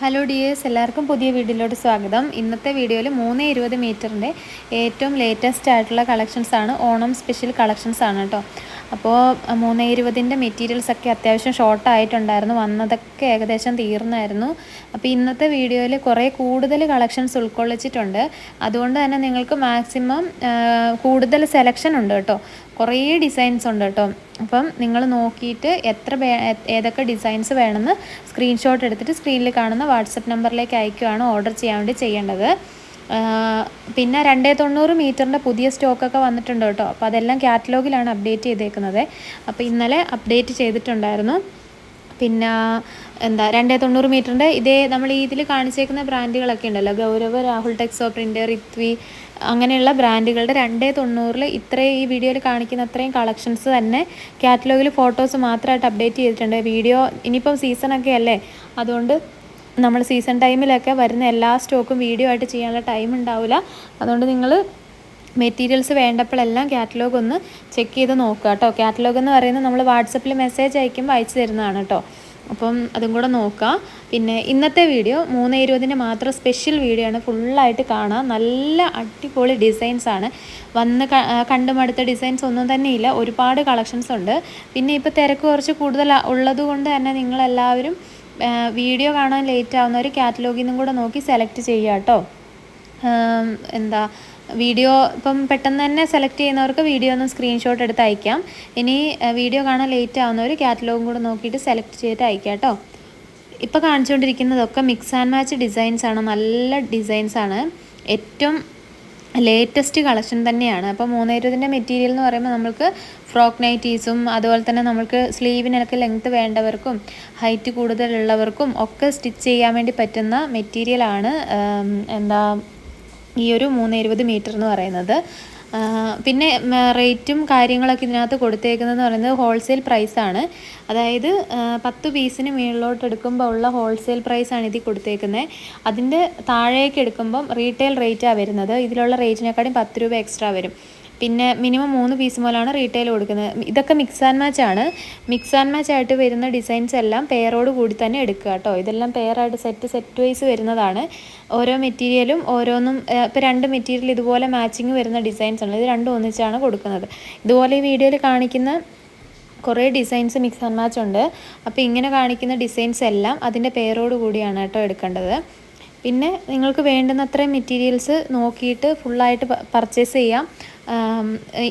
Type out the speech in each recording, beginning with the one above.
Hello dears എല്ലാവർക്കും പുതിയ വീഡിയോയിലോട്ട് സ്വാഗതം. ഇന്നത്തെ വീഡിയോയിൽ മൂന്ന് ഇരുപത് മീറ്ററിന്റെ ഏറ്റവും ലേറ്റസ്റ്റ് ആയിട്ടുള്ള കളക്ഷൻസാണ് ഓണം സ്പെഷ്യൽ കളക്ഷൻസാണ് കേട്ടോ. അപ്പോൾ മൂന്ന് ഇരുപതിന്റെ മെറ്റീരിയൽസ് ഒക്കെ അത്യാവശ്യം ഷോർട്ട് ആയിട്ടുണ്ടായിരുന്നു. വന്നതൊക്കെ ഏകദേശം തീർന്നായിരുന്നു. അപ്പോൾ ഇന്നത്തെ വീഡിയോയിൽ കുറേ കൂടുതൽ കളക്ഷൻസ് ഉൾക്കൊള്ളിച്ചിട്ടുണ്ട്. അതുകൊണ്ട് തന്നെ നിങ്ങൾക്ക് മാക്സിമം കൂടുതൽ സെലക്ഷൻ ഉണ്ട് കേട്ടോ. കുറേ ഡിസൈൻസ് ഉണ്ട് കേട്ടോ. അപ്പം നിങ്ങൾ നോക്കിയിട്ട് എത്ര ഏതൊക്കെ ഡിസൈൻസ് വേണമെന്ന് സ്ക്രീൻഷോട്ട് എടുത്തിട്ട് സ്ക്രീനിൽ കാണുന്ന വാട്സപ്പ് നമ്പറിലേക്ക് അയക്കുകയാണ് ഓർഡർ ചെയ്യാൻ വേണ്ടി ചെയ്യേണ്ടത്. പിന്നെ രണ്ടേ തൊണ്ണൂറ് മീറ്ററിന്റെ പുതിയ സ്റ്റോക്കൊക്കെ വന്നിട്ടുണ്ട് കേട്ടോ. അപ്പോൾ അതെല്ലാം കാറ്റലോഗിലാണ് അപ്ഡേറ്റ് ചെയ്തേക്കുന്നത്. അപ്പോൾ ഇന്നലെ അപ്ഡേറ്റ് ചെയ്തിട്ടുണ്ടായിരുന്നു. പിന്നെ എന്താ രണ്ടേ തൊണ്ണൂറ് മീറ്ററിന്റെ ഇതേ നമ്മൾ ഈ ഇതിൽ കാണിച്ചേക്കുന്ന ബ്രാൻഡുകളൊക്കെ ഉണ്ടല്ലോ. ഗൗരവ് രാഹുൽ ടെക്സോ പ്രിന്റ് റിത്വി അങ്ങനെയുള്ള ബ്രാൻഡുകളുടെ രണ്ടേ തൊണ്ണൂറിൽ ഇത്രയും ഈ വീഡിയോയിൽ കാണിക്കുന്ന അത്രയും കളക്ഷൻസ് തന്നെ കാറ്റലോഗിൽ ഫോട്ടോസ് മാത്രമായിട്ട് അപ്ഡേറ്റ് ചെയ്തിട്ടുണ്ട്. വീഡിയോ ഇനിയിപ്പം സീസണൊക്കെ അല്ലേ? അതുകൊണ്ട് നമ്മൾ സീസൺ ടൈമിലൊക്കെ വരുന്ന എല്ലാ സ്റ്റോക്കും വീഡിയോ ആയിട്ട് ചെയ്യാനുള്ള ടൈം ഉണ്ടാവില്ല അതുകൊണ്ട് നിങ്ങൾ മെറ്റീരിയൽസ് വേണ്ടപ്പോഴെല്ലാം കാറ്റലോഗ് ഒന്ന് ചെക്ക് ചെയ്ത് നോക്കുക കേട്ടോ. കാറ്റലോഗ് എന്ന് പറയുന്നത് നമ്മൾ വാട്സപ്പിൽ മെസ്സേജ് അയക്കുമ്പോൾ അയച്ചു തരുന്നതാണ് കേട്ടോ. അപ്പം അതും കൂടെ നോക്കുക. പിന്നെ ഇന്നത്തെ വീഡിയോ മൂന്ന് ഇരുപതിന് മാത്രം സ്പെഷ്യൽ വീഡിയോ ആണ്. ഫുള്ളായിട്ട് കാണുക നല്ല അടിപൊളി ഡിസൈൻസ് ആണ്. വന്ന് കണ്ടുമടുത്ത ഡിസൈൻസ് ഒന്നും തന്നെ ഇല്ല. ഒരുപാട് കളക്ഷൻസ് ഉണ്ട്. പിന്നെ ഇപ്പോൾ തിരക്ക് കുറച്ച് കൂടുതൽ ഉള്ളത് കൊണ്ട് തന്നെ നിങ്ങളെല്ലാവരും വീഡിയോ കാണാൻ ലേറ്റ് ആവുന്നവർ കാറ്റലോഗിൽ നിന്നും കൂടെ നോക്കി സെലക്ട് ചെയ്യുക കേട്ടോ എന്താ വീഡിയോ ഇപ്പം പെട്ടെന്ന് തന്നെ സെലക്ട് ചെയ്യുന്നവർക്ക് വീഡിയോ ഒന്ന് സ്ക്രീൻഷോട്ട് എടുത്ത് അയക്കാം. ഇനി വീഡിയോ കാണാൻ ലേറ്റ് ആവുന്നവർ കാറ്റലോഗും കൂടെ നോക്കിയിട്ട് സെലക്ട് ചെയ്തിട്ട് അയക്കാം കേട്ടോ ഇപ്പോൾ കാണിച്ചുകൊണ്ടിരിക്കുന്നതൊക്കെ മിക്സ് ആൻഡ് മാച്ച് ഡിസൈൻസ് ആണ്. നല്ല ഡിസൈൻസ് ആണ്. ഏറ്റവും ലേറ്റസ്റ്റ് കളക്ഷൻ തന്നെയാണ്. അപ്പോൾ മൂന്ന് ഇരുപതിന്റെ മെറ്റീരിയൽ എന്ന് പറയുമ്പോൾ നമുക്ക് ഫ്രോക്ക് നൈറ്റീസും അതുപോലെ തന്നെ നമുക്ക് സ്ലീവിനൊക്കെ ലെങ്ത് വേണ്ടവർക്കും ഹൈറ്റ് കൂടുതലുള്ളവർക്കും ഒക്കെ സ്റ്റിച്ച് ചെയ്യാൻ വേണ്ടി പറ്റുന്ന മെറ്റീരിയലാണ് എന്താ ഈ ഒരു മൂന്ന് ഇരുപത് മീറ്റർ എന്ന് പറയുന്നത്. പിന്നെ റേറ്റും കാര്യങ്ങളൊക്കെ ഇതിനകത്ത് കൊടുത്തേക്കുന്നതെന്ന് പറയുന്നത് ഹോൾസെയിൽ പ്രൈസാണ് അതായത് പത്ത് പീസിന് മുകളിലോട്ട് എടുക്കുമ്പോൾ ഉള്ള ഹോൾസെയിൽ പ്രൈസാണ് ഇതിൽ കൊടുത്തേക്കുന്നത് അതിന്റെ താഴേക്ക് എടുക്കുമ്പം റീറ്റെയിൽ റേറ്റാണ് വരുന്നത്. ഇതിലുള്ള റേറ്റിനെക്കാളും പത്ത് രൂപ എക്സ്ട്രാ വരും. പിന്നെ മിനിമം മൂന്ന് പീസ് മുതലാണ് റീറ്റെയിൽ കൊടുക്കുന്നത്. ഇതൊക്കെ മിക്സ് ആൻഡ് മാച്ച് ആണ്. മിക്സ് ആൻഡ് മാച്ച് ആയിട്ട് വരുന്ന ഡിസൈൻസ് എല്ലാം പെയറോട് കൂടി തന്നെ എടുക്കുക കേട്ടോ. ഇതെല്ലാം പെയറായിട്ട് സെറ്റ് സെറ്റ് വൈസ് വരുന്നതാണ്. ഓരോ മെറ്റീരിയലും ഓരോന്നും ഇപ്പോൾ രണ്ട് മെറ്റീരിയൽ ഇതുപോലെ മാച്ചിങ് വരുന്ന ഡിസൈൻസ് ആണ്. ഇത് രണ്ടും ഒന്നിച്ചാണ് കൊടുക്കുന്നത്. ഇതുപോലെ ഈ വീഡിയോയിൽ കാണിക്കുന്ന കുറേ ഡിസൈൻസ് മിക്സ് ആൻഡ് മാച്ച് ഉണ്ട്. അപ്പോൾ ഇങ്ങനെ കാണിക്കുന്ന ഡിസൈൻസ് എല്ലാം അതിന്റെ പേരോട് കൂടിയാണ് കേട്ടോ എടുക്കേണ്ടത്. പിന്നെ നിങ്ങൾക്ക് വേണ്ടുന്നത്ര മെറ്റീരിയൽസ് നോക്കിയിട്ട് ഫുള്ളായിട്ട് പർച്ചേസ് ചെയ്യാം.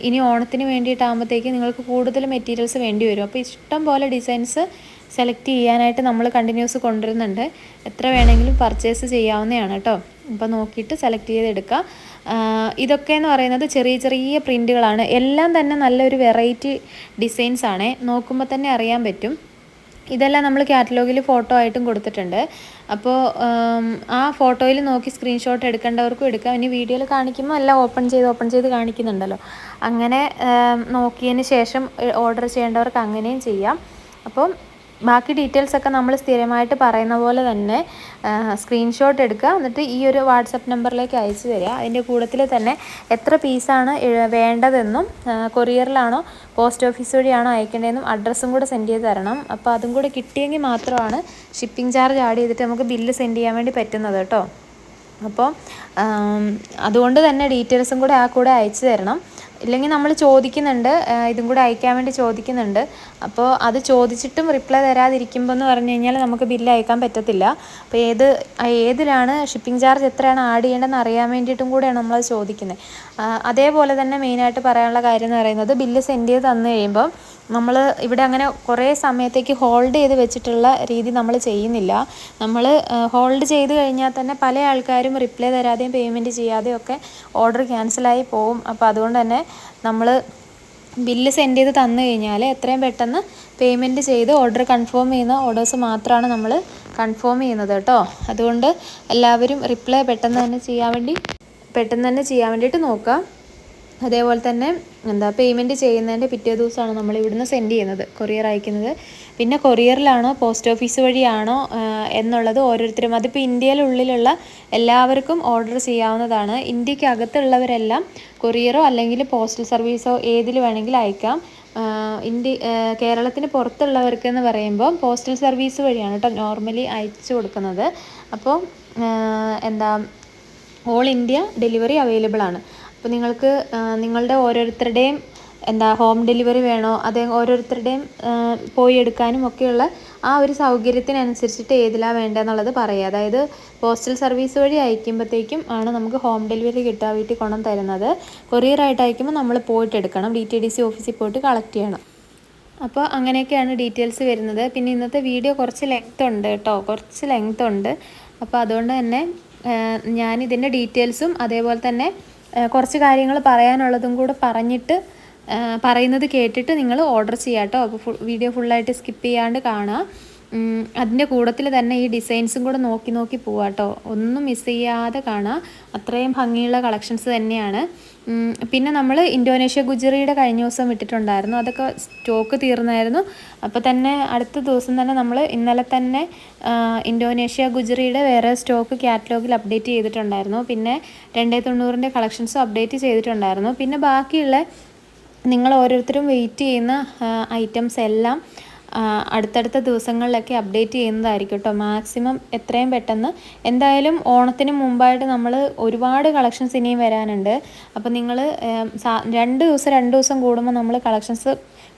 ഇനി ഓണത്തിന് വേണ്ടിയിട്ടാകുമ്പോഴത്തേക്ക് നിങ്ങൾക്ക് കൂടുതൽ മെറ്റീരിയൽസ് വേണ്ടി വരും. അപ്പോൾ ഇഷ്ടം പോലെ ഡിസൈൻസ് സെലക്ട് ചെയ്യാനായിട്ട് നമ്മൾ കണ്ടിന്യൂസ് കൊണ്ടുവരുന്നുണ്ട്. എത്ര വേണമെങ്കിലും പർച്ചേസ് ചെയ്യാവുന്നതാണ് കേട്ടോ. അപ്പോൾ നോക്കിയിട്ട് സെലക്ട് ചെയ്തെടുക്കുക ഇതൊക്കെ എന്ന് പറയുന്നത് ചെറിയ ചെറിയ പ്രിന്റുകളാണ് എല്ലാം തന്നെ നല്ലൊരു വെറൈറ്റി ഡിസൈൻസ് ആണ്. നോക്കുമ്പോൾ തന്നെ അറിയാൻ പറ്റും. ഇതെല്ലാം നമ്മൾ കാറ്റലോഗിൽ ഫോട്ടോ ആയിട്ടും കൊടുത്തിട്ടുണ്ട്. അപ്പോൾ ആ ഫോട്ടോയിൽ നോക്കി സ്ക്രീൻഷോട്ട് എടുക്കേണ്ടവർക്കും എടുക്കാം. ഇനി വീഡിയോയിൽ കാണിക്കുമ്പോൾ എല്ലാം ഓപ്പൺ ചെയ്ത് ഓപ്പൺ ചെയ്ത് കാണിക്കുന്നുണ്ടല്ലോ. അങ്ങനെ നോക്കിയതിന് ശേഷം ഓർഡർ ചെയ്യേണ്ടവർക്ക് അങ്ങനെയും ചെയ്യാം. അപ്പം ബാക്കി ഡീറ്റെയിൽസ് ഒക്കെ നമ്മൾ സ്ഥിരമായിട്ട് പറയുന്ന പോലെ തന്നെ സ്ക്രീൻഷോട്ട് എടുക്കുക. എന്നിട്ട് ഈ ഒരു വാട്സപ്പ് നമ്പറിലേക്ക് അയച്ചു തരിക. അതിന്റെ കൂട്ടത്തിൽ തന്നെ എത്ര പീസാണ് വേണ്ടതെന്നും കൊറിയറിലാണോ പോസ്റ്റ് ഓഫീസ് വഴിയാണോ അയക്കേണ്ടതെന്നും അഡ്രസ്സും കൂടെ സെൻഡ് ചെയ്ത് തരണം. അപ്പോൾ അതും കൂടെ കിട്ടിയെങ്കിൽ മാത്രമാണ് ഷിപ്പിംഗ് ചാർജ് ആഡ് ചെയ്തിട്ട് നമുക്ക് ബില്ല് സെൻഡ് ചെയ്യാൻ വേണ്ടി പറ്റുന്നത് കേട്ടോ. അപ്പോൾ അതുകൊണ്ട് തന്നെ ഡീറ്റെയിൽസും കൂടെ ആ കൂടെ അയച്ചു തരണം. ഇല്ലെങ്കിൽ നമ്മൾ ചോദിക്കുന്നുണ്ട് ഇതും കൂടെ അയക്കാൻ വേണ്ടി ചോദിക്കുന്നുണ്ട്. അപ്പോൾ അത് ചോദിച്ചിട്ടും റിപ്ലൈ തരാതിരിക്കുമ്പോൾ എന്ന് പറഞ്ഞു കഴിഞ്ഞാൽ നമുക്ക് ബില്ല് അയക്കാൻ പറ്റത്തില്ല. അപ്പോൾ ഏത് ഏതിലാണ് ഷിപ്പിംഗ് ചാർജ് എത്രയാണ് ആഡ് ചെയ്യേണ്ടതെന്ന് അറിയാൻ വേണ്ടിയിട്ടും കൂടെയാണ് നമ്മൾ ചോദിക്കുന്നത്. അതേപോലെ തന്നെ മെയിനായിട്ട് പറയാനുള്ള കാര്യം എന്ന് പറയുന്നത് ബില്ല് സെൻഡ് ചെയ്ത് തന്നു കഴിയുമ്പോൾ നമ്മൾ ഇവിടെ അങ്ങനെ കുറേ സമയത്തേക്ക് ഹോൾഡ് ചെയ്ത് വെച്ചിട്ടുള്ള രീതി നമ്മൾ ചെയ്യുന്നില്ല. നമ്മൾ ഹോൾഡ് ചെയ്ത് കഴിഞ്ഞാൽ തന്നെ പല ആൾക്കാരും റിപ്ലൈ തരാതെയും പേയ്മെന്റ് ചെയ്യാതെയും ഒക്കെ ഓർഡർ ക്യാൻസലായി പോവും. അപ്പോൾ അതുകൊണ്ട് തന്നെ നമ്മൾ ബില്ല് സെൻഡ് ചെയ്ത് തന്നു കഴിഞ്ഞാൽ എത്രയും പെട്ടെന്ന് പേയ്മെന്റ് ചെയ്ത് ഓർഡർ കൺഫേം ചെയ്യുന്ന ഓർഡേഴ്സ് മാത്രമാണ് നമ്മൾ കൺഫേം ചെയ്യുന്നത് കേട്ടോ. അതുകൊണ്ട് എല്ലാവരും റിപ്ലൈ പെട്ടെന്ന് തന്നെ ചെയ്യാൻ വേണ്ടി പെട്ടെന്ന് തന്നെ ചെയ്യാൻ വേണ്ടിയിട്ട് നോക്കുക അതേപോലെ തന്നെ എന്താ പേയ്മെന്റ് ചെയ്യുന്നതിന്റെ പിറ്റേ ദിവസമാണ് നമ്മൾ ഇവിടുന്ന് സെൻഡ് ചെയ്യുന്നത് കൊറിയർ അയക്കുന്നത്. പിന്നെ കൊറിയറിലാണോ പോസ്റ്റ് ഓഫീസ് വഴിയാണോ എന്നുള്ളത് ഓരോരുത്തരും. അതിപ്പോൾ ഇന്ത്യയിലുള്ളിലുള്ള എല്ലാവർക്കും ഓർഡർ ചെയ്യാവുന്നതാണ്. ഇന്ത്യയ്ക്ക് അകത്തുള്ളവരെല്ലാം കൊറിയറോ അല്ലെങ്കിൽ പോസ്റ്റൽ സർവീസോ ഏതിൽ വേണമെങ്കിലും അയക്കാം. ഇന്ത്യ കേരളത്തിന് പുറത്തുള്ളവർക്ക് എന്ന് പറയുമ്പോൾ പോസ്റ്റൽ സർവീസ് വഴിയാണ് കേട്ടോ നോർമലി അയച്ചു കൊടുക്കുന്നത്. അപ്പോൾ എന്താ ഓൾ ഇന്ത്യ ഡെലിവറി അവൈലബിൾ ആണ്. അപ്പോൾ നിങ്ങൾക്ക് നിങ്ങളുടെ ഓരോരുത്തരുടെയും എന്താ ഹോം ഡെലിവറി വേണോ അതേ ഓരോരുത്തരുടെയും പോയി എടുക്കാനും ഒക്കെയുള്ള ആ ഒരു സൗകര്യത്തിനനുസരിച്ചിട്ട് ഏതിലാണ് വേണ്ടതെന്നുള്ളത് പറയുക അതായത് പോസ്റ്റൽ സർവീസ് വഴി അയക്കുമ്പോഴത്തേക്കും ആണ് നമുക്ക് ഹോം ഡെലിവറി കിട്ടുക വീട്ടിൽ കൊണ്ടു തരുന്നത്. കൊറിയറായിട്ട് അയക്കുമ്പോൾ നമ്മൾ പോയിട്ട് എടുക്കണം. ഡി ടി ഡി സി ഓഫീസിൽ പോയിട്ട് കളക്ട് ചെയ്യണം. അപ്പോൾ അങ്ങനെയൊക്കെയാണ് ഡീറ്റെയിൽസ് വരുന്നത്. പിന്നെ ഇന്നത്തെ വീഡിയോ കുറച്ച് ലെങ്ത് ഉണ്ട് കേട്ടോ. കുറച്ച് ലെങ്ത് ഉണ്ട്. അപ്പോൾ അതുകൊണ്ട് തന്നെ ഞാൻ ഇതിന്റെ ഡീറ്റെയിൽസും അതേപോലെ തന്നെ കുറച്ച് കാര്യങ്ങൾ പറയാനുള്ളതും കൂടെ പറഞ്ഞിട്ട് പറയുന്നത് കേട്ടിട്ട് നിങ്ങൾ ഓർഡർ ചെയ്യാം കേട്ടോ അപ്പോൾ ഫുൾ വീഡിയോ ഫുള്ളായിട്ട് സ്കിപ്പ് ചെയ്യാണ്ട് കാണുക അതിന്റെ കൂടത്തിൽ തന്നെ ഈ ഡിസൈൻസും കൂടെ നോക്കി നോക്കി പോവാട്ടോ. ഒന്നും മിസ് ചെയ്യാതെ കാണാം. അത്രയും ഭംഗിയുള്ള കളക്ഷൻസ് തന്നെയാണ്. പിന്നെ നമ്മൾ ഇൻഡോനേഷ്യ ഗുജറിയുടെ കഴിഞ്ഞ ദിവസം വിട്ടിട്ടുണ്ടായിരുന്നു. അതൊക്കെ സ്റ്റോക്ക് തീർന്നായിരുന്നു. അപ്പോൾ തന്നെ അടുത്ത ദിവസം തന്നെ നമ്മൾ ഇന്നലെ തന്നെ ഇൻഡോനേഷ്യ ഗുജറിയുടെ വേറെ സ്റ്റോക്ക് കാറ്റലോഗിൽ അപ്ഡേറ്റ് ചെയ്തിട്ടുണ്ടായിരുന്നു. പിന്നെ രണ്ടേ തൊണ്ണൂറിന്റെ കളക്ഷൻസും അപ്ഡേറ്റ് ചെയ്തിട്ടുണ്ടായിരുന്നു. പിന്നെ ബാക്കിയുള്ള നിങ്ങൾ ഓരോരുത്തരും വെയിറ്റ് ചെയ്യുന്ന ഐറ്റംസ് എല്ലാം അടുത്തടുത്ത ദിവസങ്ങളിലൊക്കെ അപ്ഡേറ്റ് ചെയ്യുന്നതായിരിക്കും കേട്ടോ മാക്സിമം എത്രയും പെട്ടെന്ന് എന്തായാലും ഓണത്തിന് മുമ്പായിട്ട് നമ്മൾ ഒരുപാട് കളക്ഷൻസ് ഇനിയും വരാനുണ്ട്. അപ്പോൾ നിങ്ങൾ രണ്ട് ദിവസം രണ്ട് ദിവസം കൂടുമ്പോൾ നമ്മൾ കളക്ഷൻസ്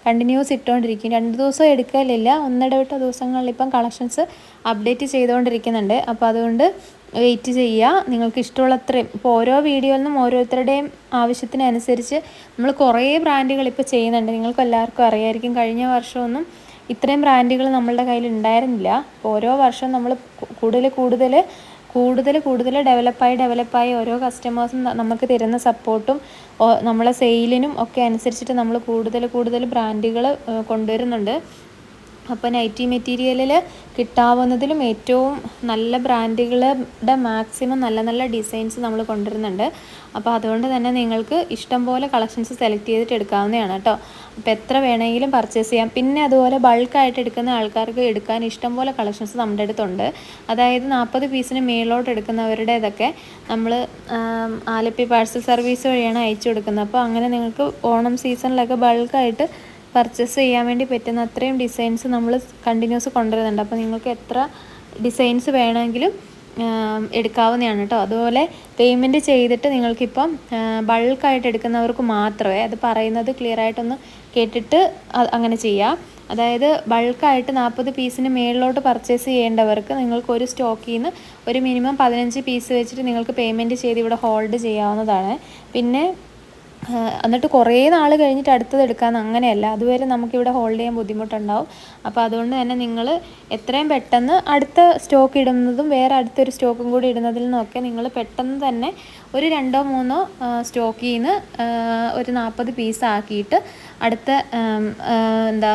കണ്ടിന്യൂസ് ഇട്ടുകൊണ്ടിരിക്കും രണ്ട് ദിവസം എടുക്കലില്ല. ഒന്നിടവിട്ട ദിവസങ്ങളിൽ ഇപ്പം കളക്ഷൻസ് അപ്ഡേറ്റ് ചെയ്തുകൊണ്ടിരിക്കുന്നുണ്ട് അപ്പോൾ അതുകൊണ്ട് വെയിറ്റ് ചെയ്യുക നിങ്ങൾക്ക് ഇഷ്ടമുള്ളത്രയും ഇപ്പോൾ ഓരോ വീഡിയോയിൽ നിന്നും ഓരോരുത്തരുടെയും ആവശ്യത്തിനനുസരിച്ച് നമ്മൾ കുറേ ബ്രാൻഡുകൾ ഇപ്പോൾ ചെയ്യുന്നുണ്ട്. നിങ്ങൾക്ക് എല്ലാവർക്കും അറിയായിരിക്കും. കഴിഞ്ഞ വർഷമൊന്നും ഇത്രയും ബ്രാൻഡുകൾ നമ്മളുടെ കയ്യിൽ ഉണ്ടായിരുന്നില്ല. ഓരോ വർഷം നമ്മൾ കൂടുതൽ കൂടുതൽ കൂടുതൽ കൂടുതൽ ഡെവലപ്പായി ഡെവലപ്പായി ഓരോ കസ്റ്റമേഴ്സും നമുക്ക് തരുന്ന സപ്പോർട്ടും നമ്മളെ സെയിലിനും ഒക്കെ അനുസരിച്ചിട്ട് നമ്മൾ കൂടുതൽ കൂടുതൽ ബ്രാൻഡുകൾ കൊണ്ടുവരുന്നുണ്ട്. അപ്പോൾ നൈറ്റി മെറ്റീരിയലിൽ കിട്ടാവുന്നതിലും ഏറ്റവും നല്ല ബ്രാൻഡുകളുടെ മാക്സിമം നല്ല നല്ല ഡിസൈൻസ് നമ്മൾ കൊണ്ടുവരുന്നുണ്ട്. അപ്പോൾ അതുകൊണ്ട് തന്നെ നിങ്ങൾക്ക് ഇഷ്ടം പോലെ കളക്ഷൻസ് സെലക്ട് ചെയ്തിട്ട് എടുക്കാവുന്നതാണ് കേട്ടോ. അപ്പോൾ എത്ര വേണമെങ്കിലും പർച്ചേസ് ചെയ്യാം. പിന്നെ അതുപോലെ ബൾക്കായിട്ട് എടുക്കുന്ന ആൾക്കാർക്ക് എടുക്കാൻ ഇഷ്ടം പോലെ കളക്ഷൻസ് നമ്മുടെ അടുത്തുണ്ട്. അതായത് നാൽപ്പത് പീസിന് മേലോട്ട് എടുക്കുന്നവരുടേതൊക്കെ നമ്മൾ ആലപ്പി പാഴ്സൽ സർവീസ് വഴിയാണ് അയച്ചു കൊടുക്കുന്നത്. അപ്പോൾ അങ്ങനെ നിങ്ങൾക്ക് ഓണം സീസണിലൊക്കെ ബൾക്കായിട്ട് പർച്ചേസ് ചെയ്യാൻ വേണ്ടി പറ്റുന്ന അത്രയും ഡിസൈൻസ് നമ്മൾ കണ്ടിന്യൂസ് കൊണ്ടുവരുന്നുണ്ട്. അപ്പോൾ നിങ്ങൾക്ക് എത്ര ഡിസൈൻസ് വേണമെങ്കിലും എടുക്കാവുന്നതാണ് കേട്ടോ. അതുപോലെ പേയ്മെന്റ് ചെയ്തിട്ട് നിങ്ങൾക്കിപ്പം ബൾക്കായിട്ട് എടുക്കുന്നവർക്ക് മാത്രമേ അത് പറയുന്നത് ക്ലിയർ ആയിട്ടൊന്ന് കേട്ടിട്ട് അങ്ങനെ ചെയ്യാം. അതായത് ബൾക്കായിട്ട് നാൽപ്പത് പീസിന് മേളിലോട്ട് പർച്ചേസ് ചെയ്യേണ്ടവർക്ക് നിങ്ങൾക്ക് ഒരു സ്റ്റോക്കിൽ നിന്ന് ഒരു മിനിമം പതിനഞ്ച് പീസ് വെച്ചിട്ട് നിങ്ങൾക്ക് പേയ്മെന്റ് ചെയ്ത് ഇവിടെ ഹോൾഡ് ചെയ്യാവുന്നതാണ്. പിന്നെ എന്നിട്ട് കുറേ നാൾ കഴിഞ്ഞിട്ട് അടുത്തത് എടുക്കാമെന്ന് അങ്ങനെയല്ല. അതുവരെ നമുക്കിവിടെ ഹോൾഡ് ചെയ്യാൻ ബുദ്ധിമുട്ടുണ്ടാവും. അപ്പോൾ അതുകൊണ്ട് തന്നെ നിങ്ങൾ എത്രയും പെട്ടെന്ന് അടുത്ത സ്റ്റോക്ക് ഇടുന്നതും വേറെ അടുത്തൊരു സ്റ്റോക്കും കൂടി ഇടുന്നതിൽ നിന്നൊക്കെ നിങ്ങൾ പെട്ടെന്ന് തന്നെ ഒരു രണ്ടോ മൂന്നോ സ്റ്റോക്കിൽ നിന്ന് ഒരു നാൽപ്പത് പീസ് ആക്കിയിട്ട് അടുത്ത എന്താ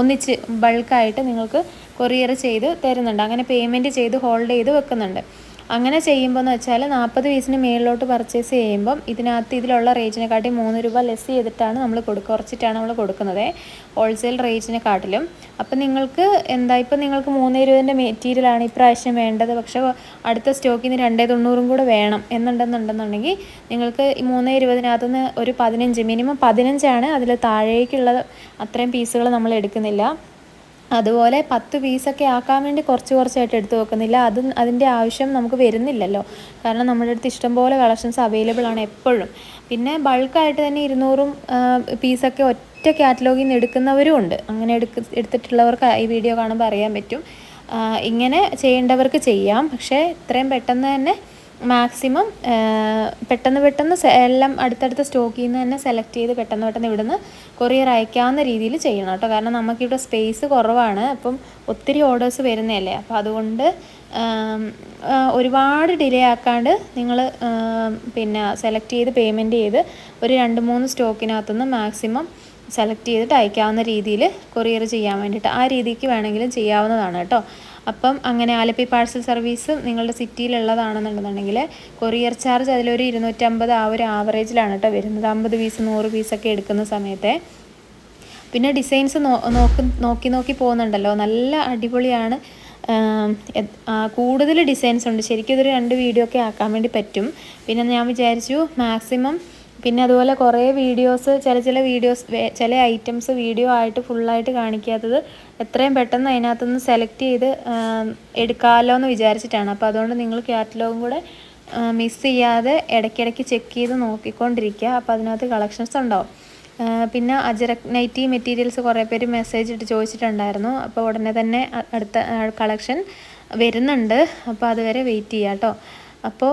ഒന്നിച്ച് ബൾക്കായിട്ട് നിങ്ങൾക്ക് കൊറിയർ ചെയ്ത് തരുന്നുണ്ട്. അങ്ങനെ പേയ്മെന്റ് ചെയ്ത് ഹോൾഡ് ചെയ്ത് വെക്കുന്നുണ്ട്. അങ്ങനെ ചെയ്യുമ്പോൾ എന്ന് വെച്ചാൽ നാൽപ്പത് പീസിന് മേളിലോട്ട് പർച്ചേസ് ചെയ്യുമ്പം ഇതിനകത്ത് ഇതിലുള്ള റേറ്റിനെക്കാട്ടി മൂന്ന് രൂപ ലെസ് ചെയ്തിട്ടാണ് നമ്മൾ കൊടുക്കുക കുറച്ചിട്ടാണ് നമ്മൾ കൊടുക്കുന്നത്. ഹോൾസെയിൽ റേറ്റിനെക്കാട്ടിലും അപ്പം നിങ്ങൾക്ക് എന്താ ഇപ്പം നിങ്ങൾക്ക് മൂന്ന് ഇരുപതിന്റെ മെറ്റീരിയലാണ് ഇപ്രാവശ്യം വേണ്ടത്. പക്ഷേ അടുത്ത സ്റ്റോക്കിൽ നിന്ന് രണ്ടേ തൊണ്ണൂറും കൂടെ വേണം എന്നുണ്ടെന്നുണ്ടെന്നുണ്ടെങ്കിൽ നിങ്ങൾക്ക് ഈ മൂന്ന് ഇരുപതിനകത്തുനിന്ന് ഒരു പതിനഞ്ച് മിനിമം പതിനഞ്ചാണ് അതിൽ താഴേക്കുള്ള അത്രയും പീസുകൾ നമ്മൾ എടുക്കുന്നില്ല. അതുപോലെ പത്ത് പീസൊക്കെ ആക്കാൻ വേണ്ടി കുറച്ച് കുറച്ചായിട്ട് എടുത്ത് വെക്കുന്നില്ല. അത് അതിന്റെ ആവശ്യം നമുക്ക് വരുന്നില്ലല്ലോ. കാരണം നമ്മുടെ അടുത്ത് ഇഷ്ടംപോലെ കളക്ഷൻസ് അവൈലബിൾ ആണ് എപ്പോഴും. പിന്നെ ബൾക്കായിട്ട് തന്നെ ഇരുന്നൂറും പീസൊക്കെ ഒറ്റ കാറ്റലോഗിൽ നിന്ന് എടുക്കുന്നവരും ഉണ്ട്. അങ്ങനെ എടുക്ക എടുത്തിട്ടുള്ളവർക്ക് ഈ വീഡിയോ കാണുമ്പോൾ അറിയാൻ പറ്റും. ഇങ്ങനെ ചെയ്യേണ്ടവർക്ക് ചെയ്യാം. പക്ഷേ ഇത്രയും പെട്ടെന്ന് തന്നെ മാക്സിമം പെട്ടെന്ന് പെട്ടെന്ന് എല്ലാം അടുത്തടുത്ത സ്റ്റോക്കിൽ നിന്ന് തന്നെ സെലക്ട് ചെയ്ത് പെട്ടെന്ന് പെട്ടെന്ന് ഇവിടുന്ന് കൊറിയർ അയക്കാവുന്ന രീതിയിൽ ചെയ്യണം കേട്ടോ. കാരണം നമുക്കിവിടെ സ്പേസ് കുറവാണ്. അപ്പം ഒത്തിരി ഓർഡേഴ്സ് വരുന്നതല്ലേ? അപ്പോൾ അതുകൊണ്ട് ഒരുപാട് ഡിലേ ആക്കാണ്ട് നിങ്ങൾ പിന്നെ സെലക്ട് ചെയ്ത് പേയ്മെന്റ് ചെയ്ത് ഒരു രണ്ട് മൂന്ന് സ്റ്റോക്കിനകത്തുനിന്ന് മാക്സിമം സെലക്ട് ചെയ്തിട്ട് അയക്കാവുന്ന രീതിയിൽ കൊറിയർ ചെയ്യാൻ വേണ്ടിയിട്ട് ആ രീതിക്ക് വേണമെങ്കിലും ചെയ്യാവുന്നതാണ് കേട്ടോ. അപ്പം അങ്ങനെ ആലപ്പി പാഴ്സൽ സർവീസ് നിങ്ങളുടെ സിറ്റിയിലുള്ളതാണെന്നുണ്ടെന്നുണ്ടെങ്കിൽ കൊറിയർ ചാർജ് അതിലൊരു ഇരുന്നൂറ്റമ്പത് ആ ഒരു ആവറേജിലാണ് കേട്ടോ വരുന്നത്. അമ്പത് പീസ് നൂറ് പീസൊക്കെ എടുക്കുന്ന സമയത്തെ. പിന്നെ ഡിസൈൻസ് നോക്കി നോക്കി നോക്കി പോകുന്നുണ്ടല്ലോ. നല്ല അടിപൊളിയാണ്. കൂടുതൽ ഡിസൈൻസ് ഉണ്ട്. ശരിക്കും ഇതൊരു രണ്ട് വീഡിയോ ഒക്കെ ആക്കാൻ വേണ്ടി പറ്റും. പിന്നെ ഞാൻ വിചാരിച്ചു മാക്സിമം പിന്നെ അതുപോലെ കുറേ വീഡിയോസ് ചില ചില വീഡിയോസ് ചില ഐറ്റംസ് വീഡിയോ ആയിട്ട് ഫുള്ളായിട്ട് കാണിക്കാത്തത് എത്രയും പെട്ടെന്ന് അതിനകത്തുനിന്ന് സെലക്ട് ചെയ്ത് എടുക്കാമല്ലോ എന്ന് വിചാരിച്ചിട്ടാണ്. അപ്പോൾ അതുകൊണ്ട് നിങ്ങൾ കാറ്റലോഗും കൂടെ മിസ് ചെയ്യാതെ ഇടയ്ക്കിടയ്ക്ക് ചെക്ക് ചെയ്ത് നോക്കിക്കൊണ്ടിരിക്കുക. അപ്പോൾ അതിനകത്ത് കളക്ഷൻസ് ഉണ്ടാവും. പിന്നെ അജരക് നൈറ്റി മെറ്റീരിയൽസ് കുറേ പേര് മെസ്സേജ് ഇട്ട് ചോദിച്ചിട്ടുണ്ടായിരുന്നു. അപ്പോൾ ഉടനെ തന്നെ അടുത്ത കളക്ഷൻ വരുന്നുണ്ട്. അപ്പോൾ അതുവരെ വെയിറ്റ് ചെയ്യാം കേട്ടോ. അപ്പോൾ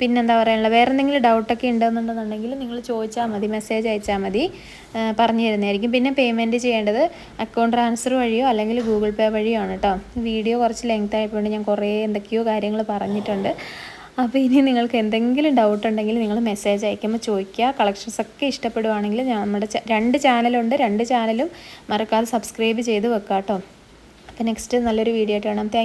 പിന്നെന്താ പറയാനുള്ളത്? വേറെ എന്തെങ്കിലും ഡൗട്ടൊക്കെ ഉണ്ടെന്നുണ്ടെന്നുണ്ടെങ്കിൽ നിങ്ങൾ ചോദിച്ചാൽ മതി മെസ്സേജ് അയച്ചാൽ മതി. പറഞ്ഞു തരുന്നതായിരിക്കും. പിന്നെ പേയ്മെന്റ് ചെയ്യേണ്ടത് അക്കൗണ്ട് ട്രാൻസ്ഫർ വഴിയോ അല്ലെങ്കിൽ ഗൂഗിൾ പേ വഴിയോ ആണ് കേട്ടോ വീഡിയോ കുറച്ച് ലെങ്ത് ആയതുകൊണ്ട് ഞാൻ കുറേ എന്തൊക്കെയോ കാര്യങ്ങൾ പറഞ്ഞിട്ടുണ്ട്. അപ്പോൾ ഇനി നിങ്ങൾക്ക് എന്തെങ്കിലും ഡൗട്ട് ഉണ്ടെങ്കിൽ നിങ്ങൾ മെസ്സേജ് അയക്കുമ്പോൾ ചോദിക്കുക. കളക്ഷൻസ് ഒക്കെ ഇഷ്ടപ്പെടുവാണെങ്കിൽ നമ്മുടെ രണ്ട് ചാനലുണ്ട് രണ്ട് ചാനലും മറക്കാതെ സബ്സ്ക്രൈബ് ചെയ്ത് വെക്കാം കേട്ടോ അപ്പോൾ നെക്സ്റ്റ് നല്ലൊരു വീഡിയോ ആയിട്ട് കാണാം. താങ്ക്